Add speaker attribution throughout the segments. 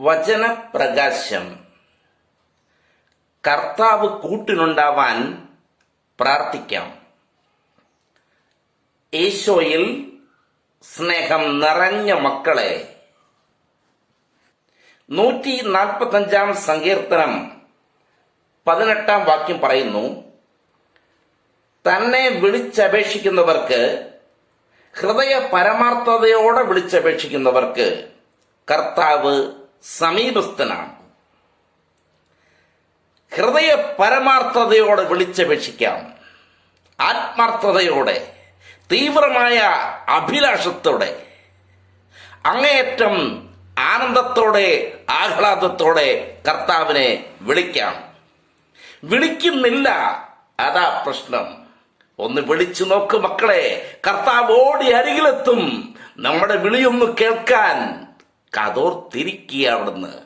Speaker 1: വചനപ്രകാശം. കർത്താവ് കൂട്ടിനുണ്ടാവാൻ പ്രാർത്ഥിക്കാം. ഈശോയിൽ സ്നേഹം നിറഞ്ഞ മക്കളെ നൂറ്റി നാൽപ്പത്തഞ്ചാം സങ്കീർത്തനം പതിനെട്ടാം വാക്യം പറയുന്നു തന്നെ വിളിച്ചപേക്ഷിക്കുന്നവർക്ക് ഹൃദയ പരമാർത്ഥതയോടെ വിളിച്ചപേക്ഷിക്കുന്നവർക്ക് കർത്താവ് സമീപസ്ഥനാണ്. ഹൃദയ പരമാർത്ഥതയോടെ വിളിച്ചപേക്ഷിക്കാം. ആത്മാർത്ഥതയോടെ തീവ്രമായ അഭിലാഷത്തോടെ അങ്ങേയറ്റം ആനന്ദത്തോടെ ആഹ്ലാദത്തോടെ കർത്താവിനെ വിളിക്കാം. വിളിക്കുന്നില്ല അതാ പ്രശ്നം. ഒന്ന് വിളിച്ചു നോക്ക് മക്കളെ കർത്താവ് ഓടി അരികിലെത്തും. നമ്മുടെ വിളിയൊന്ന് കേൾക്കാൻ കതോർത്തിരിക്കുക അവിടുന്ന്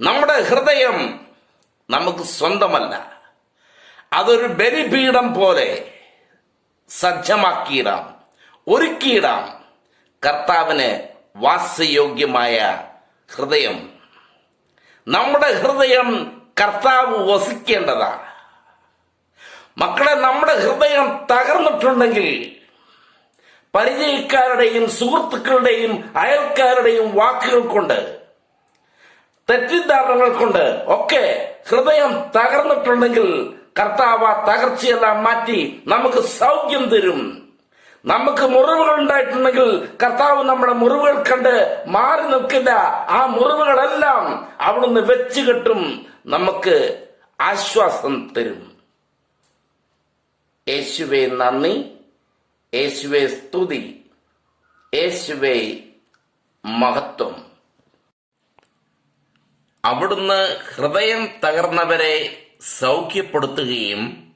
Speaker 1: നമ്മുടെ ഹൃദയം നമുക്ക് സ്വന്തമല്ല. അതൊരു ബലിപീഠം പോലെ സജ്ജമാക്കിയിടാം ഒരുക്കിയിടാം. കർത്താവിന് വാസയോഗ്യമായ ഹൃദയം. നമ്മുടെ ഹൃദയം കർത്താവ് വസിക്കേണ്ടതാണ്. മക്കളെ നമ്മുടെ ഹൃദയം തകർന്നിട്ടുണ്ടെങ്കിൽ പരിചയക്കാരുടെയും സുഹൃത്തുക്കളുടെയും അയൽക്കാരുടെയും വാക്കുകൾ കൊണ്ട് തെറ്റിദ്ധാരണകൾ കൊണ്ട് ഒക്കെ ഹൃദയം തകർന്നിട്ടുണ്ടെങ്കിൽ കർത്താവ് തകർച്ചയെല്ലാം മാറ്റി നമുക്ക് സൗഖ്യം തരും. നമുക്ക് മുറിവുകൾ ഉണ്ടായിട്ടുണ്ടെങ്കിൽ കർത്താവ് നമ്മുടെ മുറിവുകൾ കണ്ട് മാറി നിൽക്കില്ല. ആ മുറിവുകളെല്ലാം അവിടുന്ന് വെച്ച് കെട്ടും. നമുക്ക് ആശ്വാസം തരും. യേശുവെ നന്ദി. യേശുവെ സ്തുതി. യേശുവെ മഹത്വം. അവിടുന്ന് ഹൃദയം തകർന്നവരെ സൗഖ്യപ്പെടുത്തുകയും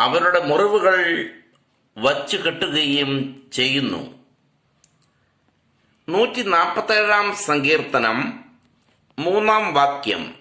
Speaker 1: അവരുടെ മുറിവുകൾ വച്ചു കെട്ടുകയും ചെയ്യുന്നു. നൂറ്റി നാൽപ്പത്തേഴാം സങ്കീർത്തനം മൂന്നാം വാക്യം.